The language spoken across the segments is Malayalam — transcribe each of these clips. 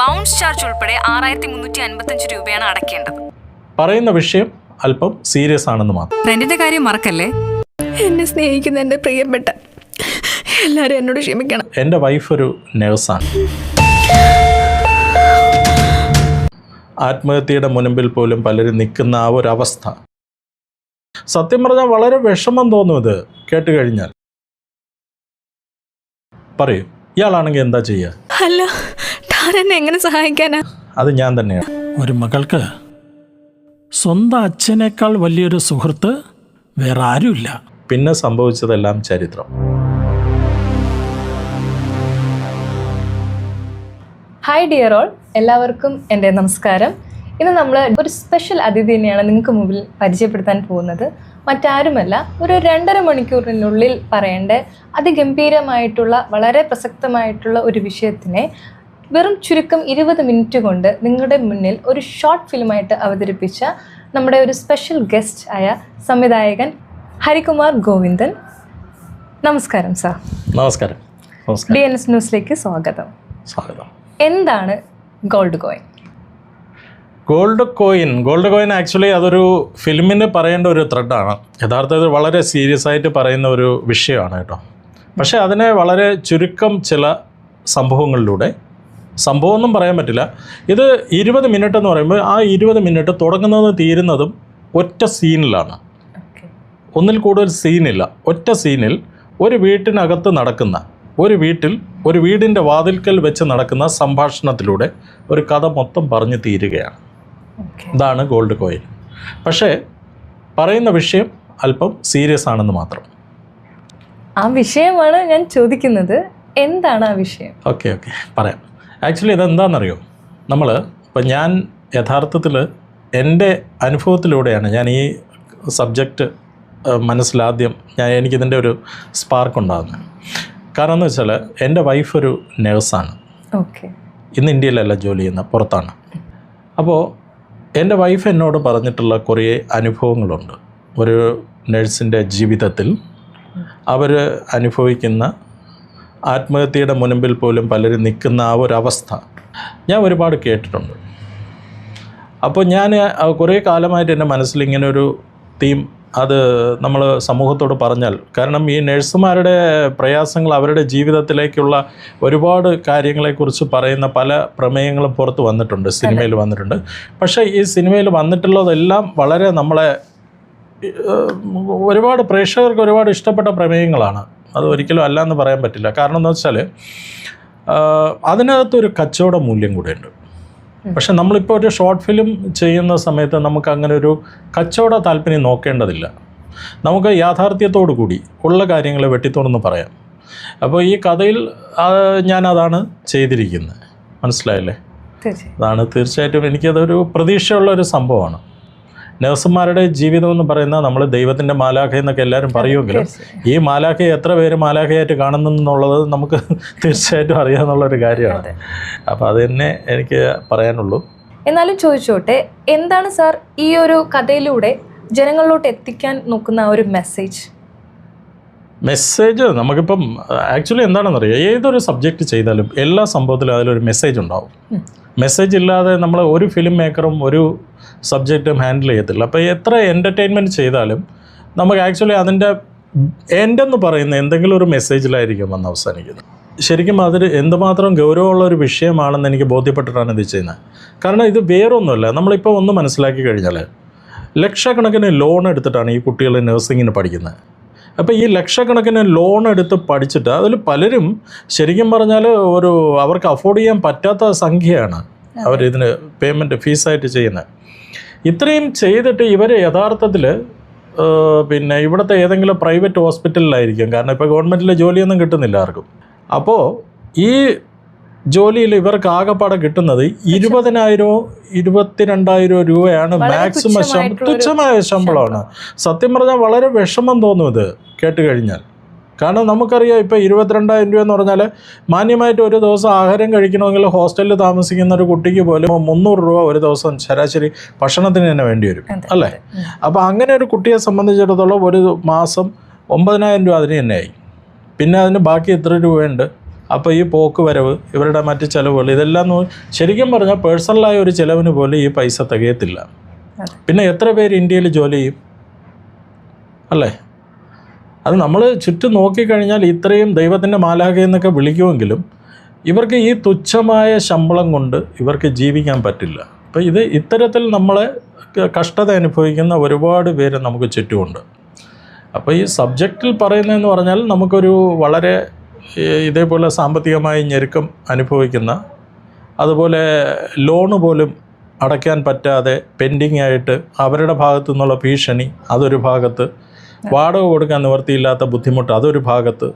ബൗൺസ് ചാർജ് ഉൾപ്പെടെ ആറായിരത്തി മുന്നൂറ്റി അൻപത്തഞ്ച് രൂപയാണ് അടയ്ക്കേണ്ടത്. പറയുന്ന വിഷയം അല്പം സീരിയസ് ആണെന്ന് മാത്രം. റെന്റിന്റെ കാര്യം മറക്കല്ലേ? എന്നെ സ്നേഹിക്കുന്ന എന്റെ പ്രിയപ്പെട്ട എല്ലാവരും എന്നോട് ക്ഷമിക്കണം. എന്റെ വൈഫ് ഒരു നേഴ്സാണ് ആത്മഹത്യയുടെ മുൻപിൽ പോലും പലരും നിൽക്കുന്ന ആ ഒരു അവസ്ഥ. സത്യം പറഞ്ഞാൽ വളരെ വിഷമം തോന്നും ഇത് കേട്ട് കഴിഞ്ഞാൽ. പറയൂ. ഇയാളാണെങ്കിൽ എന്താ ചെയ്യുക അല്ല താൻ എന്നെ എങ്ങനെ സഹായിക്കാനാ? അത് ഞാൻ തന്നെയാണ് ഒരു മകൾക്ക് സ്വന്തം അച്ഛനേക്കാൾ വലിയൊരു സുഹൃത്ത് വേറെ ആരുമില്ല. പിന്നെ സംഭവിച്ചതെല്ലാം ചരിത്രം. ഹായ് ഡിയർ ഓൾ എല്ലാവർക്കും എന്റെ നമസ്കാരം. ഇന്ന് നമ്മൾ ഒരു സ്പെഷ്യൽ അതിഥി തന്നെയാണ് നിങ്ങൾക്ക് മുമ്പിൽ പരിചയപ്പെടുത്താൻ പോകുന്നത്. മറ്റാരുമല്ല ഒരു രണ്ടര മണിക്കൂറിനുള്ളിൽ പറയേണ്ട അതിഗംഭീരമായിട്ടുള്ള വളരെ പ്രസക്തമായിട്ടുള്ള ഒരു വിഷയത്തിനെ വെറും ചുരുക്കം ഇരുപത് മിനിറ്റ് കൊണ്ട് നിങ്ങളുടെ മുന്നിൽ ഒരു ഷോർട്ട് ഫിലിമായിട്ട് അവതരിപ്പിച്ച നമ്മുടെ ഒരു സ്പെഷ്യൽ ഗസ്റ്റ് ആയ സംവിധായകൻ ഹരികുമാർ ഗോവിന്ദൻ. നമസ്കാരം സാർ. നമസ്കാരം. ഡി എൻ എസ് ന്യൂസിലേക്ക് സ്വാഗതം. സ്വാഗതം. എന്താണ് gold coin? Gold coin gold coin actually അതൊരു ഫിലിമിന് പറയേണ്ട ഒരു ത്രെഡാണ്. യഥാർത്ഥത്തിൽ വളരെ സീരിയസ് ആയിട്ട് പറയുന്ന ഒരു വിഷയമാണ് കേട്ടോ. പക്ഷേ അതിനെ വളരെ ചുരുക്കം ചില സംഭവങ്ങളിലൂടെ സംഭവമൊന്നും പറയാൻ പറ്റില്ല. ഇത് ഇരുപത് മിനിറ്റ് എന്ന് പറയുമ്പോൾ ആ ഇരുപത് മിനിറ്റ് തുടങ്ങുന്നതും തീരുന്നതും ഒറ്റ സീനിലാണ്. ഒന്നിൽ കൂടുതൽ സീനില്ല. ഒറ്റ സീനിൽ ഒരു വീട്ടിനകത്ത് നടക്കുന്ന ഒരു വീട്ടിൽ ഒരു വീടിന്റെ വാതിൽക്കൽ വെച്ച് നടക്കുന്ന സംഭാഷണത്തിലൂടെ ഒരു കഥ മൊത്തം പറഞ്ഞു തീരുകയാണ്. ഇതാണ് ഗോൾഡ് കോയിൻ. പക്ഷേ പറയുന്ന വിഷയം അല്പം സീരിയസ് ആണെന്ന് മാത്രം. ആ വിഷയമാണ് ഞാൻ ചോദിക്കുന്നത്. എന്താണ് ആ വിഷയം? ഓക്കെ ഓക്കെ പറയാം. ആക്ച്വലി ഇതെന്താണെന്നറിയോ? നമ്മൾ ഇപ്പം ഞാൻ യഥാർത്ഥത്തിൽ എന്റെ അനുഭവത്തിലൂടെയാണ് ഞാൻ ഈ സബ്ജക്റ്റ് മനസ്സിലാദ്യം ഞാൻ എനിക്കിതിന്റെ ഒരു സ്പാർക്ക് ഉണ്ടാകുന്നത്. കാരണം എന്ന് വെച്ചാൽ എന്റെ വൈഫ് ഒരു നേഴ്സാണ്. ഓക്കെ ഇന്ന് ഇന്ത്യയിലല്ല ജോലി ചെയ്യുന്ന പുറത്താണ്. അപ്പോൾ എന്റെ വൈഫ് എന്നോട് പറഞ്ഞിട്ടുള്ള കുറേ അനുഭവങ്ങളുണ്ട്. ഒരു നഴ്സിന്റെ ജീവിതത്തിൽ അവർ അനുഭവിക്കുന്ന ആത്മഹത്യയുടെ മുൻപിൽ പോലും പലരും നിൽക്കുന്ന ആ ഒരു അവസ്ഥ ഞാൻ ഒരുപാട് കേട്ടിട്ടുണ്ട്. അപ്പോൾ ഞാൻ കുറേ കാലമായിട്ട് എന്റെ മനസ്സിൽ ഇങ്ങനെ ഒരു തീം അത് നമ്മൾ സമൂഹത്തോട് പറഞ്ഞാൽ. കാരണം ഈ നഴ്സുമാരുടെ പ്രയാസങ്ങൾ അവരുടെ ജീവിതത്തിലേക്കുള്ള ഒരുപാട് കാര്യങ്ങളെക്കുറിച്ച് പറയുന്ന പല പ്രമേയങ്ങളും പുറത്ത് വന്നിട്ടുണ്ട് സിനിമയിൽ വന്നിട്ടുണ്ട്. പക്ഷേ ഈ സിനിമയിൽ വന്നിട്ടുള്ളതെല്ലാം വളരെ നമ്മളെ ഒരുപാട് പ്രേക്ഷകർക്ക് ഒരുപാട് ഇഷ്ടപ്പെട്ട പ്രമേയങ്ങളാണ്. അത് ഒരിക്കലും അല്ല എന്ന് പറയാൻ പറ്റില്ല. കാരണം എന്താ വെച്ചാൽ അതിനകത്തൊരു കച്ചവട മൂല്യം കൂടെയുണ്ട്. പക്ഷെ നമ്മളിപ്പോൾ ഒരു ഷോർട്ട് ഫിലിം ചെയ്യുന്ന സമയത്ത് നമുക്ക് അങ്ങനെ ഒരു കച്ചവട താല്പര്യം നോക്കേണ്ടതില്ല. നമുക്ക് യാഥാർത്ഥ്യത്തോടു കൂടി ഉള്ള കാര്യങ്ങൾ വെട്ടിത്തുറന്ന് പറയാം. അപ്പോൾ ഈ കഥയിൽ ഞാനതാണ് ചെയ്തിരിക്കുന്നത്. മനസ്സിലായല്ലേ? അതാണ് തീർച്ചയായിട്ടും എനിക്കതൊരു പ്രതീക്ഷയുള്ള ഒരു സംഭവമാണ്. നഴ്സുമാരുടെ ജീവിതം എന്ന് പറയുന്നത് നമ്മൾ ദൈവത്തിന്റെ മാലാഖ എന്നൊക്കെ എല്ലാവരും പറയുമെങ്കിലും ഈ മാലാഖയെ എത്ര പേര് മാലാഖയായിട്ട് കാണുന്നു എന്നുള്ളത് നമുക്ക് തീർച്ചയായിട്ടും അറിയാമെന്നുള്ളൊരു കാര്യമാണ്. അപ്പോൾ അത് തന്നെ എനിക്ക് പറയാനുള്ളൂ. എന്നാലും ചോദിച്ചോട്ടെ എന്താണ് സാർ ഈ ഒരു കഥയിലൂടെ ജനങ്ങളിലോട്ട് എത്തിക്കാൻ നോക്കുന്ന ഒരു മെസ്സേജ് മെസ്സേജ് നമുക്കിപ്പം ആക്ച്വലി എന്താണെന്നറിയാം? ഏതൊരു സബ്ജക്റ്റ് ചെയ്താലും എല്ലാ സംഭവത്തിലും അതിലൊരു മെസ്സേജ് ഉണ്ടാവും. മെസ്സേജ് ഇല്ലാതെ നമ്മൾ ഒരു ഫിലിം മേക്കറും ഒരു സബ്ജക്റ്റും ഹാൻഡിൽ ചെയ്യത്തില്ല. അപ്പോൾ എത്ര എന്റർടൈൻമെന്റ് ചെയ്താലും നമുക്ക് ആക്ച്വലി അതിന്റെ എന്റെ എന്ന് പറയുന്ന എന്തെങ്കിലും ഒരു മെസ്സേജിലായിരിക്കും വന്ന് അവസാനിക്കുന്നത്. ശരിക്കും അതിൽ എന്തുമാത്രം ഗൗരവമുള്ള ഒരു വിഷയമാണെന്ന് എനിക്ക് ബോധ്യപ്പെട്ടിട്ടാണ് ഇത് ചെയ്യുന്നത്. കാരണം ഇത് വേറൊന്നുമല്ല. നമ്മളിപ്പോൾ ഒന്ന് മനസ്സിലാക്കി കഴിഞ്ഞാൽ ലക്ഷക്കണക്കിന് ലോൺ എടുത്തിട്ടാണ് ഈ കുട്ടികൾ നഴ്സിങ്ങിന് പഠിക്കുന്നത്. അപ്പോൾ ഈ ലക്ഷക്കണക്കിന് ലോൺ എടുത്ത് പഠിച്ചിട്ട് അതിൽ പലരും ശരിക്കും പറഞ്ഞാൽ ഒരു അവർക്ക് അഫോർഡ് ചെയ്യാൻ പറ്റാത്ത സംഖ്യയാണ് അവർ അവരിതിന് പേയ്മെന്റ് ഫീസായിട്ട് ചെയ്യുന്നത്. ഇത്രയും ചെയ്തിട്ട് ഇവർ യഥാർത്ഥത്തിൽ പിന്നെ ഇവിടുത്തെ ഏതെങ്കിലും പ്രൈവറ്റ് ഹോസ്പിറ്റലിലായിരിക്കും കാരണം ഇപ്പോൾ ഗവൺമെന്റിലെ ജോലിയൊന്നും കിട്ടുന്നില്ല ആർക്കും. അപ്പോൾ ഈ ജോലിയിൽ ഇവർക്ക് ആകെപ്പാടെ കിട്ടുന്നത് ഇരുപതിനായിരമോ ഇരുപത്തിരണ്ടായിരമോ രൂപയാണ് മാക്സിമം തുച്ഛമായ ശമ്പളമാണ്. സത്യം പറഞ്ഞാൽ വളരെ വിഷമം തോന്നും ഇത് കേട്ട് കഴിഞ്ഞാൽ കാരണം നമുക്കറിയാം ഇപ്പോൾ ഇരുപത്തിരണ്ടായിരം രൂപ എന്ന് പറഞ്ഞാൽ മാന്യമായിട്ട് ഒരു ദിവസം ആഹാരം കഴിക്കണമെങ്കിൽ ഹോസ്റ്റലിൽ താമസിക്കുന്ന ഒരു കുട്ടിക്ക് പോലും മുന്നൂറ് രൂപ ഒരു ദിവസം ശരാശരി ഭക്ഷണത്തിന് തന്നെ വേണ്ടി വരും അല്ലേ? അപ്പോൾ അങ്ങനെ ഒരു കുട്ടിയെ സംബന്ധിച്ചിടത്തോളം ഒരു മാസം ഒമ്പതിനായിരം രൂപ അതിന് തന്നെയായി. പിന്നെ അതിന് ബാക്കി എത്ര രൂപയുണ്ട്? അപ്പോൾ ഈ പോക്ക് വരവ് ഇവരുടെ മറ്റ് ചിലവുകൾ ഇതെല്ലാം ശരിക്കും പറഞ്ഞാൽ പേഴ്സണലായ ഒരു ചിലവിന് പോലും ഈ പൈസ തികയത്തില്ല. പിന്നെ എത്ര പേര് ഇന്ത്യയിൽ ജോലി ചെയ്യും? അല്ലേ? അത് നമ്മൾ ചുറ്റും നോക്കിക്കഴിഞ്ഞാൽ ഇത്രയും ദൈവത്തിന്റെ മാലാഖ എന്നൊക്കെ വിളിക്കുമെങ്കിലും ഇവർക്ക് ഈ തുച്ഛമായ ശമ്പളം കൊണ്ട് ഇവർക്ക് ജീവിക്കാൻ പറ്റില്ല. അപ്പോൾ ഇത് ഇത്തരത്തിൽ നമ്മളെ കഷ്ടത അനുഭവിക്കുന്ന ഒരുപാട് പേര് നമുക്ക് ചുറ്റുമുണ്ട്. അപ്പോൾ ഈ സബ്ജക്റ്റിൽ പറയുന്നതെന്ന് പറഞ്ഞാൽ നമുക്കൊരു വളരെ ഇതേപോലെ സാമ്പത്തികമായി ഞെരുക്കം അനുഭവിക്കുന്ന അതുപോലെ ലോണ് പോലും അടയ്ക്കാൻ പറ്റാതെ പെൻഡിങ് ആയിട്ട് അവരുടെ ഭാഗത്തു നിന്നുള്ള ഭീഷണി അതൊരു ഭാഗത്ത് വാടക കൊടുക്കാൻ നിവർത്തിയില്ലാത്ത ബുദ്ധിമുട്ട് അതൊരു ഭാഗത്ത്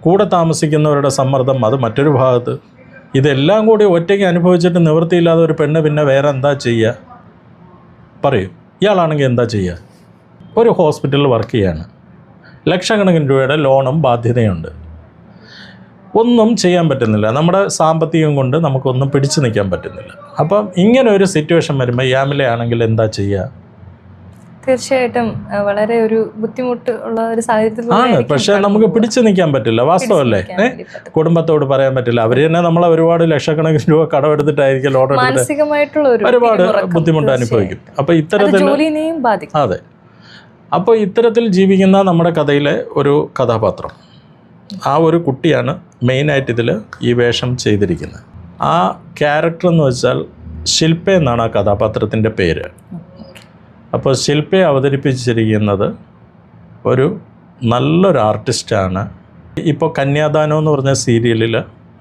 കൂടെ താമസിക്കുന്നവരുടെ സമ്മർദ്ദം അത് മറ്റൊരു ഭാഗത്ത്. ഇതെല്ലാം കൂടി ഒറ്റയ്ക്ക് അനുഭവിച്ചിട്ട് നിവൃത്തിയില്ലാതെ ഒരു പെണ്ണ് പിന്നെ വേറെ എന്താ ചെയ്യുക? പറയൂ. ഇയാളാണെങ്കിൽ എന്താ ചെയ്യുക? ഒരു ഹോസ്പിറ്റലിൽ വർക്ക് ചെയ്യാണ്. ലക്ഷക്കണക്കിന് രൂപയുടെ ലോണും ബാധ്യതയുണ്ട്. ഒന്നും ചെയ്യാൻ പറ്റുന്നില്ല. നമ്മുടെ സാമ്പത്തികം കൊണ്ട് നമുക്കൊന്നും പിടിച്ചു നിൽക്കാൻ പറ്റുന്നില്ല. അപ്പം ഇങ്ങനെ ഒരു സിറ്റുവേഷൻ വരുമ്പോൾ യാമിലെ ആണെങ്കിൽ എന്താ ചെയ്യുക തീർച്ചയായിട്ടും വളരെ ഒരു ബുദ്ധിമുട്ട് ഉള്ള ഒരു സാഹചര്യത്തിൽ ആണ്. പക്ഷെ നമുക്ക് പിടിച്ചു നിൽക്കാൻ പറ്റില്ല. വാസ്തവല്ലേ. കുടുംബത്തോട് പറയാൻ പറ്റില്ല. അവർ തന്നെ നമ്മളെ ഒരുപാട് ലക്ഷക്കണക്കിന് രൂപ കടമെടുത്തിട്ടായിരിക്കും ലോൺ എടുത്തിട്ട് ഒരുപാട് ബുദ്ധിമുട്ട് അനുഭവിക്കും. അപ്പൊ ഇത്തരത്തിൽ അതെ. അപ്പോൾ ഇത്തരത്തിൽ ജീവിക്കുന്ന നമ്മുടെ കഥയിലെ ഒരു കഥാപാത്രം. ആ ഒരു കുട്ടിയാണ് മെയിനായിട്ട് ഇതിൽ ഈ വേഷം ചെയ്തിരിക്കുന്നത്. ആ ക്യാരക്ടർ എന്ന് വെച്ചാൽ ശില്പ എന്നാണ് ആ കഥാപാത്രത്തിന്റെ പേര്. അപ്പോൾ ശില്പയെ അവതരിപ്പിച്ചിരിക്കുന്നത് ഒരു നല്ലൊരു ആർട്ടിസ്റ്റാണ് ഇപ്പോൾ കന്യാദാനം എന്ന് പറഞ്ഞ സീരിയലിൽ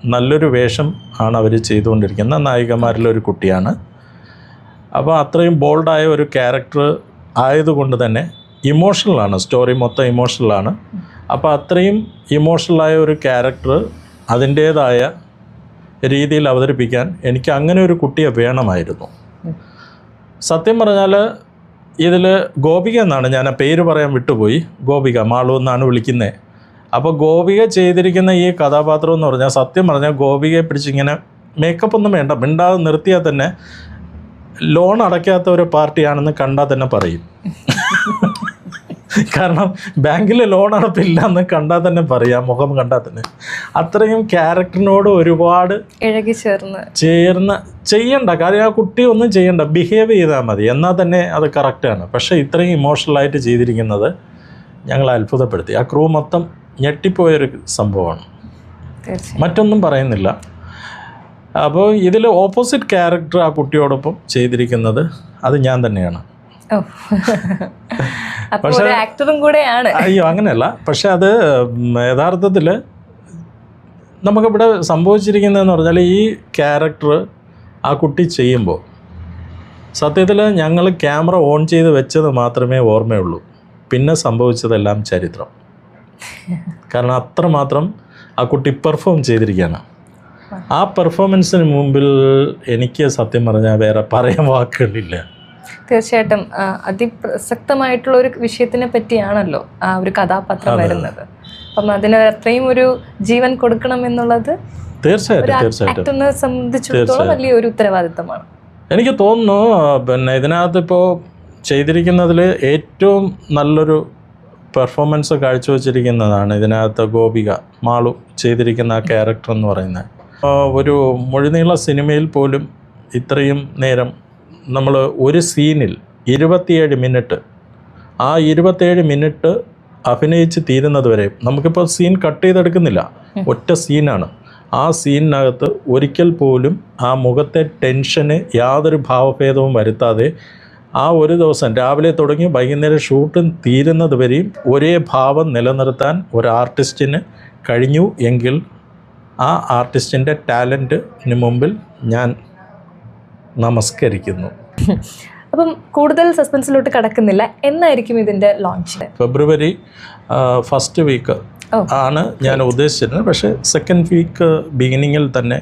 നല്ലൊരു വേഷം ആണ് അവർ ചെയ്തുകൊണ്ടിരിക്കുന്ന നായികമാരിലൊരു കുട്ടിയാണ്. അപ്പോൾ അത്രയും ബോൾഡായ ഒരു ക്യാരക്ടർ ആയതുകൊണ്ട് തന്നെ ഇമോഷണലാണ് സ്റ്റോറി മൊത്തം ഇമോഷണലാണ് അപ്പോൾ അത്രയും ഇമോഷണലായ ഒരു ക്യാരക്ടർ അതിന്റേതായ രീതിയിൽ അവതരിപ്പിക്കാൻ എനിക്ക് അങ്ങനെ ഒരു കുട്ടിയെ വേണമായിരുന്നു. സത്യം പറഞ്ഞാൽ ഇതിൽ ഗോപിക എന്നാണ് ഞാൻ ആ പേര് പറയാൻ വിട്ടുപോയി. ഗോപിക മാളു എന്നാണ് വിളിക്കുന്നത് അപ്പോൾ ഗോപിക ചെയ്തിരിക്കുന്ന ഈ കഥാപാത്രം എന്ന് പറഞ്ഞാൽ സത്യം പറഞ്ഞാൽ ഗോപികയെ പിടിച്ചിങ്ങനെ മേക്കപ്പ് ഒന്നും വേണ്ട മിണ്ടാതെ നിർത്തിയാൽ തന്നെ ലോൺ അടയ്ക്കാത്ത ഒരു പാർട്ടിയാണെന്ന് കണ്ടാൽ തന്നെ പറയും. കാരണം ബാങ്കിൽ ലോൺ അടപ്പില്ല എന്ന് കണ്ടാൽ തന്നെ പറയാം മുഖം കണ്ടാൽ തന്നെ. അത്രയും ക്യാരക്ടറിനോട് ഒരുപാട് ഇഴകി ചേർന്ന്. ചേർന്ന് ചെയ്യണ്ട കാര്യം ആ കുട്ടി ഒന്നും ചെയ്യണ്ട ബിഹേവ് ചെയ്താൽ മതി. എന്നാൽ തന്നെ അത് കറക്റ്റാണ് പക്ഷേ ഇത്രയും ഇമോഷണലായിട്ട് ചെയ്തിരിക്കുന്നത് ഞങ്ങൾ അത്ഭുതപ്പെടുത്തി. ആ ക്രൂ മൊത്തം ഞെട്ടിപ്പോയൊരു സംഭവമാണ്. മറ്റൊന്നും പറയുന്നില്ല. അപ്പോൾ ഇതിൽ ഓപ്പോസിറ്റ് ക്യാരക്ടർ ആ കുട്ടിയോടൊപ്പം ചെയ്തിരിക്കുന്നത് അത് ഞാൻ തന്നെയാണ്. ഒരു ആക്ടറും കൂടെയാണ്. അയ്യോ അങ്ങനെയല്ല. പക്ഷെ അത് യഥാർത്ഥത്തിൽ നമുക്കിവിടെ സംഭവിച്ചിരിക്കുന്നതെന്ന് പറഞ്ഞാൽ ഈ ക്യാരക്ടർ ആ കുട്ടി ചെയ്യുമ്പോൾ സത്യത്തിൽ ഞങ്ങൾ ക്യാമറ ഓൺ ചെയ്ത് വെച്ചത് മാത്രമേ ഓർമ്മയുള്ളൂ. പിന്നെ സംഭവിച്ചതെല്ലാം ചരിത്രം. കാരണം അത്രമാത്രം ആ കുട്ടി പെർഫോം ചെയ്തിരിക്കുകയാണ്. ആ പെർഫോമൻസിന് മുമ്പിൽ എനിക്ക് സത്യം പറഞ്ഞാൽ വേറെ പറയാൻ വാക്കുകളില്ല. തീർച്ചയായിട്ടും അതിപ്രസക്തമായിട്ടുള്ള ഒരു വിഷയത്തിനെ പറ്റിയാണല്ലോ ആ ഒരു കഥാപാത്രം വരുന്നത്. അപ്പം അതിന് അത്രയും ഒരു ജീവൻ കൊടുക്കണം എന്നുള്ളത് തീർച്ചയായിട്ടും തീർച്ചയായിട്ടും. സംബന്ധിച്ചിടത്തോളം വലിയൊരു ഉത്തരവാദിത്തമാണ്. എനിക്ക് തോന്നുന്നു പിന്നെ ഇതിനകത്ത് ഇപ്പോൾ ചെയ്തിരിക്കുന്നതിൽ ഏറ്റവും നല്ലൊരു പെർഫോമൻസ് കാഴ്ചവെച്ചിരിക്കുന്നതാണ് ഇതിനകത്ത് ഗോപിക മാളു ചെയ്തിരിക്കുന്ന ആ ക്യാരക്ടർ എന്ന് പറയുന്നത്. ഒരു മുഴുനീള സിനിമയിൽ പോലും ഇത്രയും നേരം നമ്മൾ ഒരു സീനിൽ ഇരുപത്തിയേഴ് മിനിറ്റ് ആ ഇരുപത്തേഴ് മിനിറ്റ് അഭിനയിച്ച് തീരുന്നത് വരെ നമുക്കിപ്പോൾ സീൻ കട്ട് ചെയ്തെടുക്കുന്നില്ല. ഒറ്റ സീനാണ്. ആ സീനിനകത്ത് ഒരിക്കൽ പോലും ആ മുഖത്തെ ടെൻഷന് യാതൊരു ഭാവഭേദവും വരുത്താതെ ആ ഒരു ദിവസം രാവിലെ തുടങ്ങി വൈകുന്നേരം ഷൂട്ട് തീരുന്നത് വരെയും ഒരേ ഭാവം നിലനിർത്താൻ ഒരു ആർട്ടിസ്റ്റിന് കഴിഞ്ഞു എങ്കിൽ ആ ആർട്ടിസ്റ്റിന്റെ ടാലന്റിന് മുമ്പിൽ ഞാൻ നമസ്കരിക്കുന്നു. അപ്പം കൂടുതൽ സസ്പെൻസിലോട്ട് കടക്കുന്നില്ല. എന്നായിരിക്കും ഇതിന്റെ ലോഞ്ച് ഫെബ്രുവരി ഫസ്റ്റ് വീക്ക് ആണ് ഞാൻ ഉദ്ദേശിച്ചിരുന്നത്. പക്ഷേ സെക്കൻഡ് വീക്ക് ബിഗിനിങ്ങിൽ തന്നെ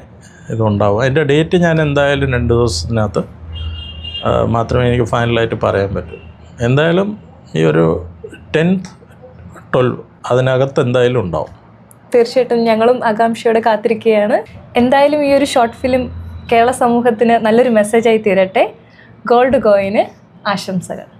ഇതുണ്ടാവും. അതിന്റെ ഡേറ്റ് ഞാൻ എന്തായാലും രണ്ട് ദിവസത്തിനകത്ത് മാത്രമേ എനിക്ക് ഫൈനലായിട്ട് പറയാൻ പറ്റൂ. എന്തായാലും ഈ ഒരു ടെൻത്ത് ട്വൽവ് അതിനകത്ത് എന്തായാലും ഉണ്ടാവും. തീർച്ചയായിട്ടും ഞങ്ങളും ആകാംക്ഷയോടെ കാത്തിരിക്കുകയാണ്. എന്തായാലും ഈ ഒരു ഷോർട്ട് ഫിലിം കേരള സമൂഹത്തിന് നല്ലൊരു മെസ്സേജായി തീരട്ടെ. ഗോൾഡ് കോയിന് ആശംസകൾ.